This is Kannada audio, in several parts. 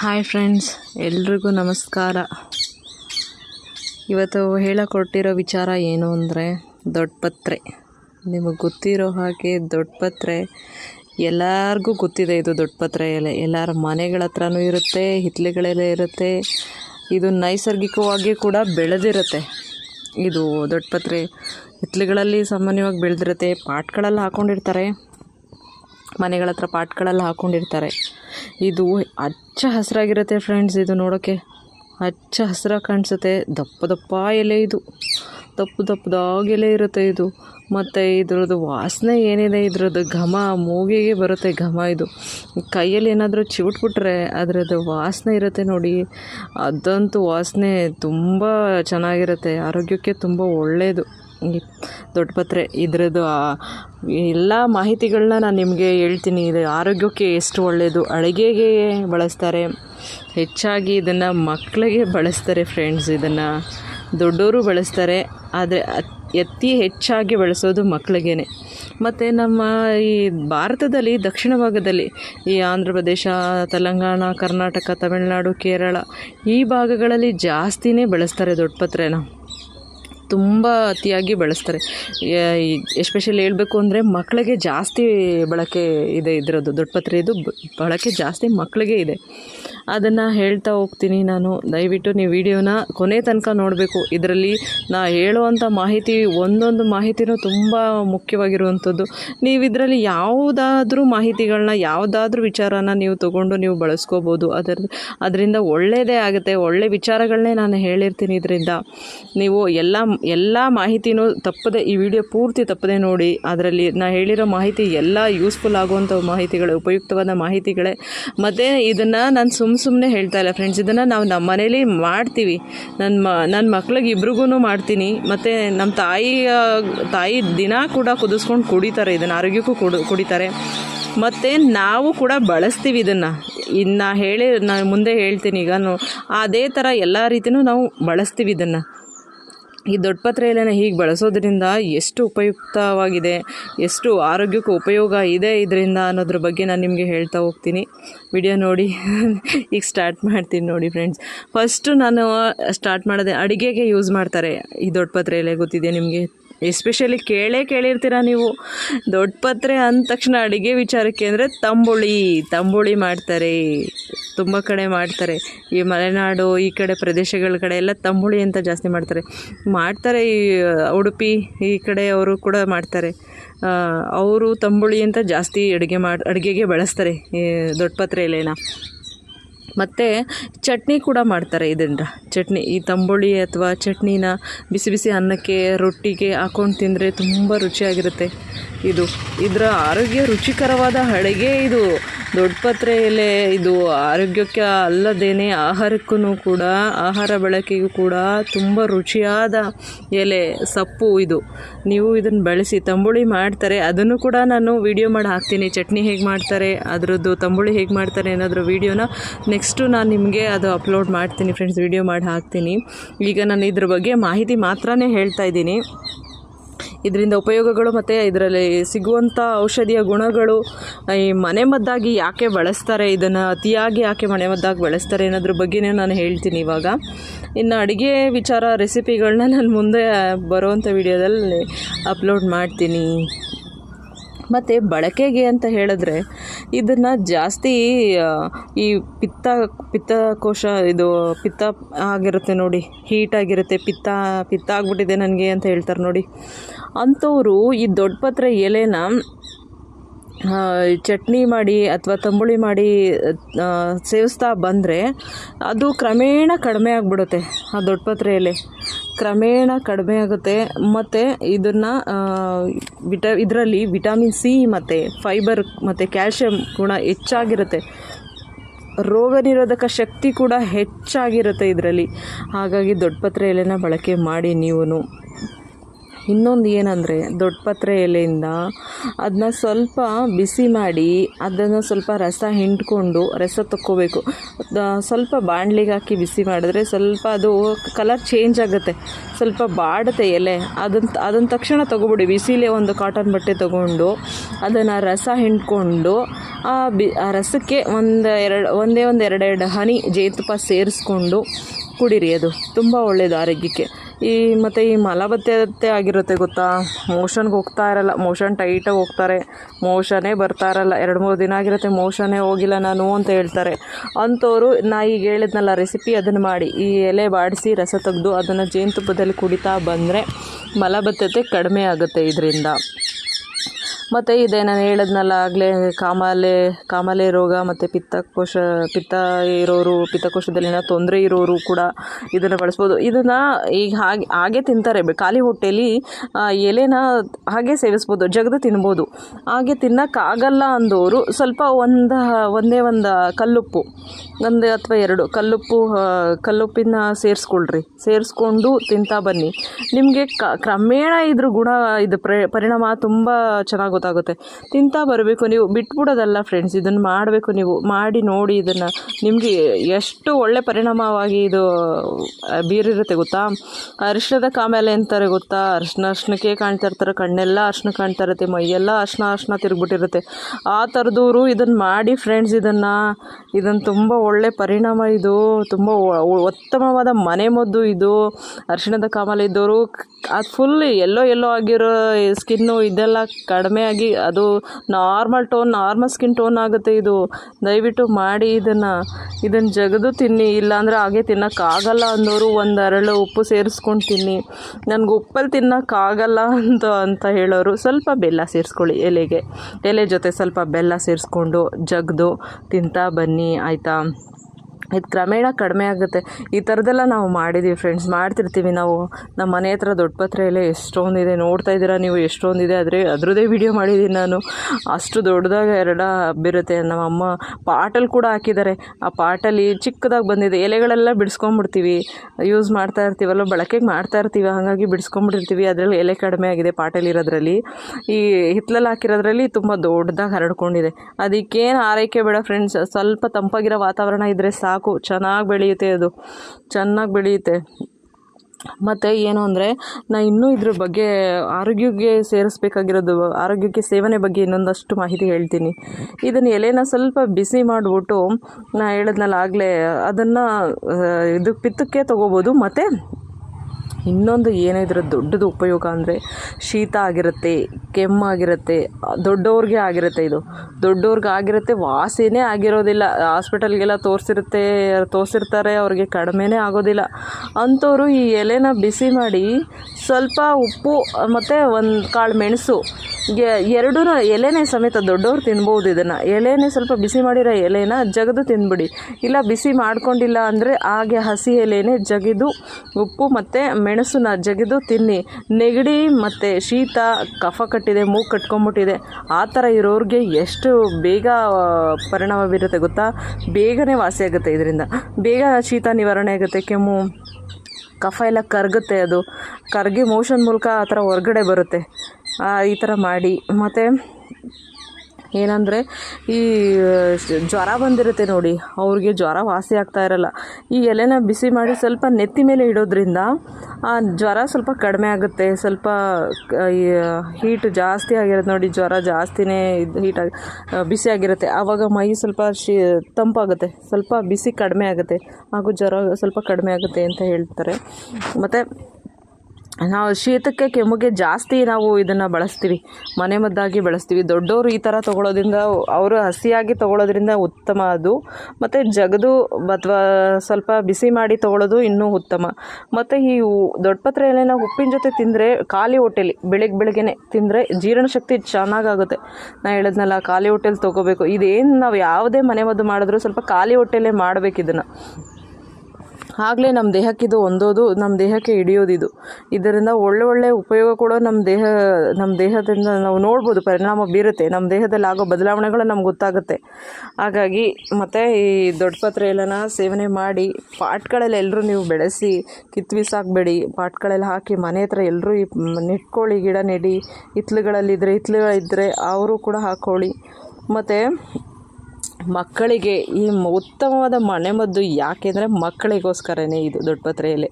ಹಾಯ್ ಫ್ರೆಂಡ್ಸ್, ಎಲ್ರಿಗೂ ನಮಸ್ಕಾರ. ಇವತ್ತು ಹೇಳಕೊಟ್ಟಿರೋ ವಿಚಾರ ಏನು ಅಂದರೆ ದೊಡ್ಡಪತ್ರೆ ನಿಮಗೆ ಗೊತ್ತಿರೋ ಹಾಗೆ ದೊಡ್ಡಪತ್ರೆ ಎಲ್ಲರಿಗೂ ಗೊತ್ತಿದೆ ಇದು ದೊಡ್ಡಪತ್ರೆ ಎಲೆ. ಎಲ್ಲರ ಮನೆಗಳ ಹತ್ರನೂ ಇರುತ್ತೆ, ಹಿತ್ಲೆಗಳೆಲ್ಲ ಇರುತ್ತೆ. ಇದು ನೈಸರ್ಗಿಕವಾಗಿ ಕೂಡ ಬೆಳೆದಿರುತ್ತೆ. ಇದು ದೊಡ್ಡಪತ್ರೆ ಹಿತ್ಲೆಗಳಲ್ಲಿ ಸಾಮಾನ್ಯವಾಗಿ ಬೆಳೆದಿರುತ್ತೆ ಪಾಟ್ಗಳಲ್ಲಿ ಹಾಕ್ಕೊಂಡಿರ್ತಾರೆ ಮನೆಗಳ ಹತ್ರ ಪಾಟ್ಗಳೆಲ್ಲ ಹಾಕ್ಕೊಂಡಿರ್ತಾರೆ ಇದು ಹಚ್ಚ ಹಸಿರಾಗಿರುತ್ತೆ ಫ್ರೆಂಡ್ಸ್ ಇದು ನೋಡೋಕ್ಕೆ ಹಚ್ಚ ಹಸಿರಾಗಿ ಕಾಣಿಸುತ್ತೆ. ದಪ್ಪ ದಪ್ಪ ಎಲೆ ಇದು. ದಪ್ಪ ದಪ್ಪದಾಗಿ ಎಲೆ ಇರುತ್ತೆ ಇದು. ಮತ್ತು ಇದ್ರದ್ದು ವಾಸನೆ ಏನಿದೆ, ಇದ್ರದ್ದು ಘಮ ಮೂಗಿಗೆ ಬರುತ್ತೆ ಘಮ ಇದು. ಕೈಯಲ್ಲಿ ಏನಾದರೂ ಚಿವುಟ್ಬಿಟ್ರೆ ಅದರದ್ದು ವಾಸನೆ ಇರುತ್ತೆ ನೋಡಿ. ಅದಂತೂ ವಾಸನೆ ತುಂಬ ಚೆನ್ನಾಗಿರುತ್ತೆ. ಆರೋಗ್ಯಕ್ಕೆ ತುಂಬ ಒಳ್ಳೆಯದು ಈ ದೊಡ್ಡಪತ್ರೆ ಇದರದ್ದು ಎಲ್ಲ ಮಾಹಿತಿಗಳನ್ನ ನಾನು ನಿಮಗೆ ಹೇಳ್ತೀನಿ. ಇದು ಆರೋಗ್ಯಕ್ಕೆ ಎಷ್ಟು ಒಳ್ಳೆಯದು ಅಡುಗೆಗೆ ಬಳಸ್ತಾರೆ. ಹೆಚ್ಚಾಗಿ ಇದನ್ನು ಮಕ್ಕಳಿಗೆ ಬಳಸ್ತಾರೆ ಫ್ರೆಂಡ್ಸ್ ಇದನ್ನು ದೊಡ್ಡವರು ಬಳಸ್ತಾರೆ. ಆದರೆ, ಅತಿ ಹೆಚ್ಚಾಗಿ ಬಳಸೋದು ಮಕ್ಕಳಿಗೇ ಮತ್ತು ನಮ್ಮ ಈ ಭಾರತದಲ್ಲಿ, ದಕ್ಷಿಣ ಭಾಗದಲ್ಲಿ, ಈ ಆಂಧ್ರ ಪ್ರದೇಶ, ತೆಲಂಗಾಣ, ಕರ್ನಾಟಕ, ತಮಿಳುನಾಡು, ಕೇರಳ, ಈ ಭಾಗಗಳಲ್ಲಿ ಜಾಸ್ತಿನೇ ಬಳಸ್ತಾರೆ ದೊಡ್ಡಪತ್ರೆನ ತುಂಬ ಅತಿಯಾಗಿ ಬಳಸ್ತಾರೆ. ಎಸ್ಪೆಷಲಿ ಹೇಳಬೇಕು ಅಂದರೆ ಮಕ್ಕಳಿಗೆ ಜಾಸ್ತಿ ಬಳಕೆ ಇದೆ ಇದರದ್ದು. ದೊಡ್ಡಪತ್ರೆದು ಬಳಕೆ ಜಾಸ್ತಿ ಮಕ್ಕಳಿಗೆ ಇದೆ. ಅದನ್ನು ಹೇಳ್ತಾ ಹೋಗ್ತೀನಿ ನಾನು. ದಯವಿಟ್ಟು ನೀವು ವಿಡಿಯೋನ ಕೊನೆ ತನಕ ನೋಡಬೇಕು. ಇದರಲ್ಲಿ ನಾ ಹೇಳುವಂಥ ಮಾಹಿತಿ, ಒಂದೊಂದು ಮಾಹಿತಿನೂ ತುಂಬ ಮುಖ್ಯವಾಗಿರುವಂಥದ್ದು. ನೀವು ಇದರಲ್ಲಿ ಯಾವುದಾದ್ರೂ ಮಾಹಿತಿಗಳನ್ನ ಯಾವುದಾದ್ರೂ ವಿಚಾರನ ನೀವು ತೊಗೊಂಡು ನೀವು ಬಳಸ್ಕೋಬೋದು. ಅದರ, ಅದರಿಂದ ಒಳ್ಳೆಯದೇ ಆಗುತ್ತೆ. ಒಳ್ಳೆ ವಿಚಾರಗಳನ್ನೇ ನಾನು ಹೇಳಿರ್ತೀನಿ ಇದರಿಂದ. ನೀವು ಎಲ್ಲ ಎಲ್ಲ ಮಾಹಿತಿನೂ ತಪ್ಪದೆ, ಈ ವಿಡಿಯೋ ಪೂರ್ತಿ ತಪ್ಪದೆ ನೋಡಿ, ಅದರಲ್ಲಿ ನಾ ಹೇಳಿರೋ ಮಾಹಿತಿ ಎಲ್ಲ ಯೂಸ್ಫುಲ್ ಆಗುವಂಥ ಮಾಹಿತಿಗಳೇ, ಉಪಯುಕ್ತವಾದ ಮಾಹಿತಿಗಳೇ. ಮತ್ತು ಇದನ್ನು ನಾನು ಸುಮ್ಮ ಸುಮ್ಮನೆ ಹೇಳ್ತಾ ಇಲ್ಲ ಫ್ರೆಂಡ್ಸ್ ಇದನ್ನು ನಾವು ನಮ್ಮ ಮನೇಲಿ ಮಾಡ್ತೀವಿ. ನನ್ನ ಮ ನನ್ನ ಮಕ್ಳಿಗೆ ಇಬ್ರಿಗೂ ಮಾಡ್ತೀನಿ, ಮತ್ತು ನಮ್ಮ ತಾಯಿಯ ತಾಯಿ ದಿನ ಕೂಡ ಕುದಿಸ್ಕೊಂಡು ಕುಡಿತಾರೆ, ಇದನ್ನು ಆರೋಗ್ಯಕ್ಕೂ ಕುಡಿ, ಕುಡಿತಾರೆ. ಮತ್ತು ನಾವು ಕೂಡ ಬಳಸ್ತೀವಿ ಇದನ್ನು. ಇನ್ನು ಹೇಳಿ ನಾನು ಮುಂದೆ ಹೇಳ್ತೀನಿ, ಈಗ ಅದೇ ಥರ ಎಲ್ಲ ರೀತಿಯೂ ನಾವು ಬಳಸ್ತೀವಿ ಇದನ್ನು. ಈ ದೊಡ್ಡಪತ್ರೆ ಎಲೆನ ಹೀಗೆ ಬಳಸೋದ್ರಿಂದ ಎಷ್ಟು ಉಪಯುಕ್ತವಾಗಿದೆ, ಎಷ್ಟು ಆರೋಗ್ಯಕ್ಕೂ ಉಪಯೋಗ ಇದೆ ಇದರಿಂದ ಅನ್ನೋದ್ರ ಬಗ್ಗೆ ನಾನು ನಿಮಗೆ ಹೇಳ್ತಾ ಹೋಗ್ತೀನಿ. ವಿಡಿಯೋ ನೋಡಿ, ಈಗ ಸ್ಟಾರ್ಟ್ ಮಾಡ್ತೀನಿ ನೋಡಿ ಫ್ರೆಂಡ್ಸ್ ಫಸ್ಟು ನಾನು ಸ್ಟಾರ್ಟ್ ಮಾಡೋದೆ ಅಡುಗೆಗೆ ಯೂಸ್ ಮಾಡ್ತಾರೆ ಈ ದೊಡ್ಡಪತ್ರೆ ಎಲೆ ಗೊತ್ತಿದೆ ನಿಮಗೆ? ಎಸ್ಪೆಷಲಿ ಕೇಳೇ ಕೇಳಿರ್ತೀರ ನೀವು? ದೊಡ್ಡಪತ್ರೆ ಅಂದ ತಕ್ಷಣ ಅಡುಗೆ ವಿಚಾರಕ್ಕೆ ಅಂದರೆ ತಂಬುಳಿ ತಂಬುಳಿ ಮಾಡ್ತಾರೆ. ತುಂಬ ಕಡೆ ಮಾಡ್ತಾರೆ. ಈ ಮಲೆನಾಡು, ಈ ಕಡೆ ಪ್ರದೇಶಗಳ ಕಡೆ ಎಲ್ಲ ತಂಬುಳಿ ಅಂತ ಜಾಸ್ತಿ ಮಾಡ್ತಾರೆ. ಮಾಡ್ತಾರೆ ಈ ಉಡುಪಿ, ಈ ಕಡೆ ಅವರು ಕೂಡ ಮಾಡ್ತಾರೆ. ಅವರು ತಂಬುಳಿ ಅಂತ ಜಾಸ್ತಿ ಅಡುಗೆ ಮಾಡಿ, ಅಡುಗೆಗೆ ಬಳಸ್ತಾರೆ, ಈ ದೊಡ್ಡಪತ್ರೆ ಎಲೆನ. ಮತ್ತು ಚಟ್ನಿ ಕೂಡ ಮಾಡ್ತಾರೆ ಇದರಿಂದ ಚಟ್ನಿ ಈ ತಂಬುಳಿ ಅಥವಾ ಚಟ್ನಿನ ಬಿಸಿ ಬಿಸಿ ಅನ್ನಕ್ಕೆ ರೊಟ್ಟಿಗೆ ಹಾಕೊಂಡು ತಿಂದರೆ ತುಂಬ ರುಚಿಯಾಗಿರುತ್ತೆ ಇದು. ಇದರ ಆರೋಗ್ಯ ರುಚಿಕರವಾದ ಅಡುಗೆ ಇದು. ದೊಡ್ಡಪತ್ರೆ ಎಲೆ ಇದು ಆರೋಗ್ಯಕ್ಕೆ ಅಲ್ಲದೇನೆ ಆಹಾರಕ್ಕೂ ಕೂಡ, ಆಹಾರ ಬಳಕೆಗೂ ಕೂಡ ತುಂಬ ರುಚಿಯಾದ ಎಲೆ, ಸೊಪ್ಪು ಇದು. ನೀವು ಇದನ್ನು ಬಳಸಿ ತಂಬುಳಿ ಮಾಡ್ತಾರೆ. ಅದನ್ನು ಕೂಡ ನಾನು ವಿಡಿಯೋ ಮಾಡಿ ಹಾಕ್ತೀನಿ. ಚಟ್ನಿ ಹೇಗೆ ಮಾಡ್ತಾರೆ, ಅದರದ್ದು ತಂಬುಳಿ ಹೇಗೆ ಮಾಡ್ತಾರೆ ಅನ್ನೋದ್ರ ವೀಡಿಯೋನ ನೆಕ್ಸ್ಟು ನಾನು ನಿಮಗೆ ಅದು ಅಪ್ಲೋಡ್ ಮಾಡ್ತೀನಿ ಫ್ರೆಂಡ್ಸ್ ವಿಡಿಯೋ ಮಾಡಿ ಹಾಕ್ತೀನಿ. ಈಗ ನಾನು ಇದ್ರ ಬಗ್ಗೆ ಮಾಹಿತಿ ಮಾತ್ರನೇ ಹೇಳ್ತಾ ಇದ್ದೀನಿ. ಇದರಿಂದ ಉಪಯೋಗಗಳು ಮತ್ತು ಇದರಲ್ಲಿ ಸಿಗುವಂಥ ಔಷಧಿಯ ಗುಣಗಳು, ಈ ಮನೆಮದ್ದಾಗಿ ಯಾಕೆ ಬಳಸ್ತಾರೆ, ಇದನ್ನು ಅತಿಯಾಗಿ ಯಾಕೆ ಮನೆಮದ್ದಾಗಿ ಬಳಸ್ತಾರೆ ಅನ್ನೋದ್ರ ಬಗ್ಗೆನೇ ನಾನು ಹೇಳ್ತೀನಿ ಇವಾಗ. ಇನ್ನು ಅಡುಗೆ ವಿಚಾರ ರೆಸಿಪಿಗಳನ್ನ ನಾನು ಮುಂದೆ ಬರುವಂಥ ವಿಡಿಯೋದಲ್ಲಿ ಅಪ್ಲೋಡ್ ಮಾಡ್ತೀನಿ. ಮತ್ತು ಬಳಕೆಗೆ ಅಂತ ಹೇಳಿದ್ರೆ ಇದನ್ನು ಜಾಸ್ತಿ ಈ ಪಿತ್ತ ಪಿತ್ತಕೋಶ ಇದು ಪಿತ್ತ ಆಗಿರುತ್ತೆ ನೋಡಿ ಹೀಟ್ ಆಗಿರುತ್ತೆ ಪಿತ್ತ ಪಿತ್ತ ಆಗ್ಬಿಟ್ಟಿದೆ ನನಗೆ ಅಂತ ಹೇಳ್ತಾರೆ ನೋಡಿ. ಅಂಥವರು ಈ ದೊಡ್ಡಪತ್ರೆ ಎಲೆನ ಆ, ಚಟ್ನಿ ಮಾಡಿ ಅಥವಾ ತಂಬುಳಿ ಮಾಡಿ ಸೇವಿಸ್ತಾ ಬಂದರೆ ಅದು ಕ್ರಮೇಣ ಕಡಿಮೆ ಆಗಿಬಿಡುತ್ತೆ ಆ ದೊಡ್ಡಪತ್ರೆ ಎಲೆ ಕ್ರಮೇಣ ಕಡಿಮೆ ಆಗುತ್ತೆ. ಮತ್ತು ಇದನ್ನು ವಿಟ, ಇದರಲ್ಲಿ ವಿಟಮಿನ್ ಸಿ ಮತ್ತು ಫೈಬರ್ ಮತ್ತು ಕ್ಯಾಲ್ಶಿಯಂ ಗುಣ ಹೆಚ್ಚಾಗಿರುತ್ತೆ. ರೋಗ ನಿರೋಧಕ ಶಕ್ತಿ ಕೂಡ ಹೆಚ್ಚಾಗಿರುತ್ತೆ ಇದರಲ್ಲಿ. ಹಾಗಾಗಿ ದೊಡ್ಡಪತ್ರೆ ಎಲೆನ ಬಳಕೆ ಮಾಡಿ ನೀವು ಇನ್ನೊಂದು ಏನಂದರೆ ದೊಡ್ಡಪತ್ರೆ ಎಲೆಯಿಂದ ಅದನ್ನ ಸ್ವಲ್ಪ ಬಿಸಿ ಮಾಡಿ ಅದನ್ನು ಸ್ವಲ್ಪ ರಸ ಹಿಂಡ್ಕೊಂಡು ರಸ ತಕ್ಕೋಬೇಕು. ಸ್ವಲ್ಪ ಬಾಣಲಿಗೆ ಹಾಕಿ ಬಿಸಿ ಮಾಡಿದ್ರೆ ಸ್ವಲ್ಪ ಅದು ಕಲರ್ ಚೇಂಜ್ ಆಗುತ್ತೆ. ಸ್ವಲ್ಪ ಬಾಡುತ್ತೆ ಎಲೆ. ಅದನ್ನ ಅದನ್ನ ತಕ್ಷಣ ತೊಗೊಬಿಡಿ. ಬಿಸಿಲೇ ಒಂದು ಕಾಟನ್ ಬಟ್ಟೆ ತಗೊಂಡು ಅದನ್ನು ರಸ ಹಿಂಡ್ಕೊಂಡು ಆ ಬಿ, ಆ ರಸಕ್ಕೆ ಒಂದು ಎರಡು, ಒಂದೇ ಒಂದು ಎರಡೆರಡು ಹನಿ ಜೇನುತುಪ್ಪ ಸೇರಿಸ್ಕೊಂಡು ಕುಡೀರಿ ಅದು. ತುಂಬ ಒಳ್ಳೆಯದು ಆರೋಗ್ಯಕ್ಕೆ. ಈ ಮತ್ತು ಈ ಮಲಬದ್ಧತೆ ಆಗಿರುತ್ತೆ ಗೊತ್ತಾ? ಮೋಷನ್ಗೆ ಹೋಗ್ತಾ ಇರಲ್ಲ. ಮೋಷನ್ ಟೈಟಾಗಿ ಹೋಗ್ತಾರೆ. ಮೋಷನೇ ಬರ್ತಾ ಇರಲ್ಲ. ಎರಡು ಮೂರು ದಿನ ಆಗಿರುತ್ತೆ ಮೋಷನೇ ಹೋಗಿಲ್ಲ ನಾನು ಅಂತ ಹೇಳ್ತಾರೆ. ಅಂಥವ್ರು, ನಾ ಈಗ ಹೇಳಿದ್ನಲ್ಲ ರೆಸಿಪಿ ಅದನ್ನು ಮಾಡಿ. ಈ ಎಲೆ ಬಾಡಿಸಿ ರಸ ತೆಗೆದು ಅದನ್ನು ಜೇನುತುಪ್ಪದಲ್ಲಿ ಕುಡಿತಾ ಬಂದರೆ ಮಲಬದ್ಧತೆ ಕಡಿಮೆ ಆಗುತ್ತೆ ಇದರಿಂದ. ಮತ್ತು ಇದೇ, ನಾನು ಹೇಳಿದ್ನಲ್ಲ, ಆಗಲೇ ಕಾಮಾಲೆ ಕಾಮಾಲೆ ರೋಗ ಮತ್ತು ಪಿತ್ತಕೋಶ, ಪಿತ್ತ ಇರೋರು, ಪಿತ್ತಕೋಶದಲ್ಲಿನ ತೊಂದರೆ ಇರೋರು ಕೂಡ ಇದನ್ನು ಬಳಸ್ಬೋದು. ಇದನ್ನು ಈಗ ಹಾಗೆ ಹಾಗೆ ತಿಂತಾರೆ. ಖಾಲಿ ಹೊಟ್ಟೆಲಿ ಎಲೆನ ಹಾಗೆ ಸೇವಿಸ್ಬೋದು, ಜಗದು ತಿನ್ಬೋದು. ಹಾಗೆ ತಿನ್ನೋಕ್ಕಾಗಲ್ಲ ಅಂದವರು ಸ್ವಲ್ಪ ಒಂದು, ಒಂದೇ ಒಂದು ಕಲ್ಲುಪ್ಪು, ಒಂದೇ ಅಥವಾ ಎರಡು ಕಲ್ಲುಪ್ಪು ಕಲ್ಲುಪ್ಪಿನ ಸೇರಿಸ್ಕೊಳ್ರಿ. ಸೇರಿಸ್ಕೊಂಡು ತಿಂತಾ ಬನ್ನಿ. ನಿಮಗೆ ಕ್ರಮೇಣ ಇದ್ರ ಗುಣ, ಇದು ಪ್ರ, ಪರಿಣಾಮ ತುಂಬ ಚೆನ್ನಾಗಿ ಗೊತ್ತಾಗುತ್ತೆ. ತಿಂತಾ ಬರಬೇಕು ನೀವು, ಬಿಟ್ಬಿಡೋದಲ್ಲ ಫ್ರೆಂಡ್ಸ್ ಇದನ್ನು ಮಾಡಬೇಕು ನೀವು. ಮಾಡಿ ನೋಡಿ ಇದನ್ನು. ನಿಮಗೆ ಎಷ್ಟು ಒಳ್ಳೆ ಪರಿಣಾಮವಾಗಿ ಇದು ಬೀರಿರುತ್ತೆ ಗೊತ್ತಾ? ಅರಿಶಿಣದ ಕಾಮೇಲೆ ಅಂತಾರೆ ಗೊತ್ತಾ? ಅರಿಶಿನ ಅರ್ಶನಕ್ಕೆ ಕಾಣ್ತಾ ಇರ್ತಾರೆ. ಕಣ್ಣೆಲ್ಲ ಅರ್ಶಿನ ಕಾಣ್ತಾ ಇರುತ್ತೆ. ಮೈಯೆಲ್ಲ ಅರ್ಶಿನ ಅರ್ಶಿನ ತಿರುಗ್ಬಿಟ್ಟಿರುತ್ತೆ. ಆ ಥರದವರು ಇದನ್ನು ಮಾಡಿ ಫ್ರೆಂಡ್ಸ್ ಇದನ್ನು. ಇದನ್ನು ತುಂಬ ಒಳ್ಳೆ ಪರಿಣಾಮ ಇದು. ತುಂಬ ಉತ್ತಮವಾದ ಮನೆಮದ್ದು ಇದು. ಅರಿಶಿಣದ ಕಾಮಲೆ ಇದ್ದವರು ಅದು ಫುಲ್ ಎಲ್ಲೋ ಎಲ್ಲೋ ಆಗಿರೋ ಸ್ಕಿನ್ನು ಇದೆಲ್ಲ ಕಡಿಮೆ ಆಗಿ ಅದು normal tone normal skin tone ಆಗುತ್ತೆ ಇದು. ದಯವಿಟ್ಟು ಮಾಡಿ ಇದನ್ನು. ಇದನ್ನು ಜಗದು ತಿನ್ನಿ, ಇಲ್ಲಾಂದರೆ ಹಾಗೆ ತಿನ್ನೋಕ್ಕಾಗಲ್ಲ ಅಂದವರು ಒಂದು ಅರಳು ಉಪ್ಪು ಸೇರಿಸ್ಕೊಂಡು ತಿನ್ನಿ. ನನಗೆ ಉಪ್ಪಲ್ಲಿ ತಿನ್ನೋಕ್ಕಾಗಲ್ಲ ಅಂತ ಅಂತ ಹೇಳೋರು ಸ್ವಲ್ಪ ಬೆಲ್ಲ ಸೇರಿಸ್ಕೊಳ್ಳಿ ಎಲೆಗೆ. ಎಲೆ ಜೊತೆ ಸ್ವಲ್ಪ ಬೆಲ್ಲ ಸೇರಿಸ್ಕೊಂಡು ಜಗ್ದು ತಿಂತಾ ಬನ್ನಿ, ಆಯಿತಾ? ಇದು ಕ್ರಮೇಣ ಕಡಿಮೆ ಆಗುತ್ತೆ. ಈ ಥರದ್ದೆಲ್ಲ ನಾವು ಮಾಡಿದ್ದೀವಿ ಫ್ರೆಂಡ್ಸ್ ಮಾಡ್ತಿರ್ತೀವಿ ನಾವು. ನಮ್ಮ ಮನೆ ಹತ್ರ ದೊಡ್ಡ ಪತ್ರೆ ಎಲೆ ಎಷ್ಟೊಂದಿದೆ. ನೋಡ್ತಾ ಇದ್ದೀರಾ ನೀವು ಎಷ್ಟೊಂದಿದೆ ಆದರೆ ಅದರದ್ದೇ ವಿಡಿಯೋ ಮಾಡಿದ್ದೀನಿ ನಾನು. ಅಷ್ಟು ದೊಡ್ಡದಾಗಿ ಎರಡ ಹಬ್ಬಿರುತ್ತೆ ನಮ್ಮ ಅಮ್ಮ ಪಾಟಲ್ಲಿ ಕೂಡ ಹಾಕಿದ್ದಾರೆ. ಆ ಪಾಟಲ್ಲಿ ಚಿಕ್ಕದಾಗಿ ಬಂದಿದೆ. ಎಲೆಗಳೆಲ್ಲ ಬಿಡಿಸ್ಕೊಂಬಿಡ್ತೀವಿ ಯೂಸ್ ಮಾಡ್ತಾ ಇರ್ತೀವಲ್ಲ, ಬಳಕೆಗೆ ಮಾಡ್ತಾ ಇರ್ತೀವಿ. ಹಾಗಾಗಿ ಬಿಡಿಸ್ಕೊಂಬಿಟ್ಟಿರ್ತೀವಿ ಅದರಲ್ಲಿ ಎಲೆ ಕಡಿಮೆ ಆಗಿದೆ ಪಾಟಲ್ಲಿ ಇರೋದ್ರಲ್ಲಿ. ಈ ಹಿತ್ತಲಲ್ಲಿ ಹಾಕಿರೋದ್ರಲ್ಲಿ ತುಂಬ ದೊಡ್ಡದಾಗಿ ಹರಡ್ಕೊಂಡಿದೆ. ಅದಕ್ಕೇನು ಆರೈಕೆ ಬೇಡ ಫ್ರೆಂಡ್ಸ್ ಸ್ವಲ್ಪ ತಂಪಾಗಿರೋ ವಾತಾವರಣ ಇದ್ದರೆ ಸಾಕು. ಚೆನ್ನಾಗಿ ಬೆಳೆಯುತ್ತೆ ಅದು. ಚೆನ್ನಾಗಿ ಬೆಳೆಯುತ್ತೆ. ಮತ್ತು ಏನು ಅಂದರೆ, ನಾ ಇನ್ನೂ ಇದ್ರ ಬಗ್ಗೆ ಆರೋಗ್ಯಕ್ಕೆ ಸೇರಿಸ್ಬೇಕಾಗಿರೋದು, ಆರೋಗ್ಯಕ್ಕೆ ಸೇವನೆ ಬಗ್ಗೆ ಇನ್ನೊಂದಷ್ಟು ಮಾಹಿತಿ ಹೇಳ್ತೀನಿ. ಇದನ್ನು ಎಲೆನ ಸ್ವಲ್ಪ ಬಿಸಿ ಮಾಡಿಬಿಟ್ಟು, ನಾ ಹೇಳಿದ್ನಲ್ಲ ಆಗಲೇ, ಅದನ್ನು ಇದು ಪಿತ್ತಕ್ಕೆ ತೊಗೋಬೋದು. ಮತ್ತು ಇನ್ನೊಂದು ಏನು ಇದರ ದೊಡ್ಡದು ಉಪಯೋಗ ಅಂದರೆ ಶೀತ ಆಗಿರುತ್ತೆ ಕೆಮ್ಮಾಗಿರುತ್ತೆ ದೊಡ್ಡವ್ರಿಗೆ ಆಗಿರುತ್ತೆ ಇದು. ದೊಡ್ಡವ್ರಿಗೆ ಆಗಿರುತ್ತೆ, ವಾಸಿನೇ ಆಗಿರೋದಿಲ್ಲ. ಹಾಸ್ಪಿಟಲ್ಗೆಲ್ಲ ತೋರಿಸಿರುತ್ತೆ, ತೋರಿಸಿರ್ತಾರೆ, ಅವ್ರಿಗೆ ಕಡಿಮೆನೇ ಆಗೋದಿಲ್ಲ. ಅಂಥವ್ರು ಈ ಎಲೆನ ಬಿಸಿ ಮಾಡಿ ಸ್ವಲ್ಪ ಉಪ್ಪು, ಮತ್ತು ಒಂದು ಕಾಳು ಮೆಣಸು ಎರಡೂ ಎಲೆನೇ ಸಮೇತ ದೊಡ್ಡವ್ರು ತಿನ್ಬೋದು ಇದನ್ನು. ಎಲೆನೇ ಸ್ವಲ್ಪ ಬಿಸಿ ಮಾಡಿರೋ ಎಲೆನ ಜಗದು ತಿನ್ಬಿಡಿ. ಇಲ್ಲ ಬಿಸಿ ಮಾಡ್ಕೊಂಡಿಲ್ಲ ಅಂದರೆ ಹಾಗೆ ಹಸಿ ಎಲೆನೇ ಜಗಿದು ಉಪ್ಪು ಮತ್ತು ಮೆಣಸನ್ನ ಜಗಿದು ತಿನ್ನಿ. ನೆಗಡಿ ಮತ್ತು ಶೀತ, ಕಫ ಕಟ್ಟಿದೆ, ಮೂಗು ಕಟ್ಕೊಂಬಿಟ್ಟಿದೆ. ಆ ಥರ ಇರೋರಿಗೆ ಎಷ್ಟು ಬೇಗ ಪರಿಣಾಮ ಬೀರುತ್ತೆ ಗೊತ್ತಾ? ಬೇಗನೆ ವಾಸಿ ಆಗುತ್ತೆ ಇದರಿಂದ. ಬೇಗ ಶೀತ ನಿವಾರಣೆ ಆಗುತ್ತೆ, ಕೆಮ್ಮು, ಕಫ ಎಲ್ಲ ಕರಗುತ್ತೆ ಅದು. ಕರಗಿ ಮೋಷನ್ ಮೂಲಕ ಆ ಥರ ಹೊರ್ಗಡೆ ಬರುತ್ತೆ. ಈ ಥರ ಮಾಡಿ. ಮತ್ತು ಏನಂದರೆ ಈ ಜ್ವರ ಬಂದಿರುತ್ತೆ ನೋಡಿ. ಅವ್ರಿಗೆ ಜ್ವರ ವಾಸಿ ಆಗ್ತಾ ಇರಲ್ಲ. ಈ ಎಲೆನ ಬಿಸಿ ಮಾಡಿ ಸ್ವಲ್ಪ ನೆತ್ತಿ ಮೇಲೆ ಇಡೋದ್ರಿಂದ ಆ ಜ್ವರ ಸ್ವಲ್ಪ ಕಡಿಮೆ ಆಗುತ್ತೆ. ಸ್ವಲ್ಪ ಹೀಟ್ ಜಾಸ್ತಿ ಆಗಿರುತ್ತೆ ನೋಡಿ. ಜ್ವರ ಜಾಸ್ತಿನೇ ಇದು ಹೀಟ್ ಬಿಸಿ ಆಗಿರುತ್ತೆ. ಆವಾಗ ಮೈ ಸ್ವಲ್ಪ ಶಿ, ತಂಪಾಗುತ್ತೆ. ಸ್ವಲ್ಪ ಬಿಸಿ ಕಡಿಮೆ ಆಗುತ್ತೆ. ಹಾಗೂ ಜ್ವರ ಸ್ವಲ್ಪ ಕಡಿಮೆ ಆಗುತ್ತೆ ಅಂತ ಹೇಳ್ತಾರೆ. ಮತ್ತು ನಾವು ಶೀತಕ್ಕೆ ಕೆಮ್ಮುಗೆ ಜಾಸ್ತಿ ನಾವು ಇದನ್ನು ಬಳಸ್ತೀವಿ. ಮನೆ ಮದ್ದಾಗಿ ಬಳಸ್ತೀವಿ. ದೊಡ್ಡವರು ಈ ಥರ ತೊಗೊಳೋದ್ರಿಂದ ಅವರು ಹಸಿಯಾಗಿ ತೊಗೊಳೋದ್ರಿಂದ ಉತ್ತಮ ಅದು. ಮತ್ತು ಜಗದು ಅಥವಾ ಸ್ವಲ್ಪ ಬಿಸಿ ಮಾಡಿ ತೊಗೊಳೋದು ಇನ್ನೂ ಉತ್ತಮ. ಮತ್ತು ಈ ಉ- ದೊಡ್ಡಪತ್ರೆ ಎಲೆನ ಉಪ್ಪಿನ ಜೊತೆ ತಿಂದರೆ ಖಾಲಿ ಹೊಟ್ಟೆಲಿ ಬೆಳಗ್ಗೆ ಬೆಳಗ್ಗೆನೆ ತಿಂದರೆ ಜೀರ್ಣಶಕ್ತಿ ಚೆನ್ನಾಗಾಗುತ್ತೆ. ನಾ ಹೇಳಿದ್ನಲ್ಲ, ಖಾಲಿ ಹೊಟ್ಟೆಲಿ ತೊಗೋಬೇಕು. ಇದೇನು ನಾವು ಯಾವುದೇ ಮನೆ ಮದ್ದು ಮಾಡಿದ್ರೂ ಸ್ವಲ್ಪ ಖಾಲಿ ಹೊಟ್ಟೆಲೇ ಮಾಡಬೇಕು ಇದನ್ನು. ಆಗಲೇ ನಮ್ಮ ದೇಹಕ್ಕೆ ಇದು ಹೊಂದೋದು ನಮ್ಮ ದೇಹಕ್ಕೆ ಹಿಡಿಯೋದು ಇದು ಇದರಿಂದ ಒಳ್ಳೆ ಒಳ್ಳೆ ಉಪಯೋಗ ಕೂಡ ನಮ್ಮ ದೇಹ ನಮ್ಮ ದೇಹದಿಂದ ನಾವು ನೋಡ್ಬೋದು ಪರಿಣಾಮ ಬೀರುತ್ತೆ. ನಮ್ಮ ದೇಹದಲ್ಲಿ ಆಗೋ ಬದಲಾವಣೆಗಳು ನಮ್ಗೆ ಗೊತ್ತಾಗುತ್ತೆ. ಹಾಗಾಗಿ ಮತ್ತು ಈ ದೊಡ್ಡಪತ್ರೆ ಎಲೆನ ಸೇವನೆ ಮಾಡಿ, ಪಾಟ್ಗಳಲ್ಲಿ ಎಲ್ಲರೂ ನೀವು ಬೆಳೆಸಿ ಕಿತ್ವಿಸಾಕ್ಬೇಡಿ ಪಾಟ್ಗಳೆಲ್ಲ ಹಾಕಿ ಮನೆ ಹತ್ರ ಎಲ್ಲರೂ ಈ ನೆಟ್ಕೊಳ್ಳಿ, ಗಿಡ ನೆಡಿ ಹಿತ್ಲುಗಳಲ್ಲಿದ್ದರೆ ಹಿತ್ಲುಗಳಿದ್ದರೆ ಅವರು ಕೂಡ ಹಾಕ್ಕೊಳ್ಳಿ ಮತ್ತು ಮಕ್ಕಳಿಗೆ ಈ ಉತ್ತಮವಾದ ಮನೆಮದ್ದು ಯಾಕೆಂದರೆ ಮಕ್ಕಳಿಗೋಸ್ಕರನೇ ಇದು ದೊಡ್ಡಪತ್ರೆ ಎಲೆ.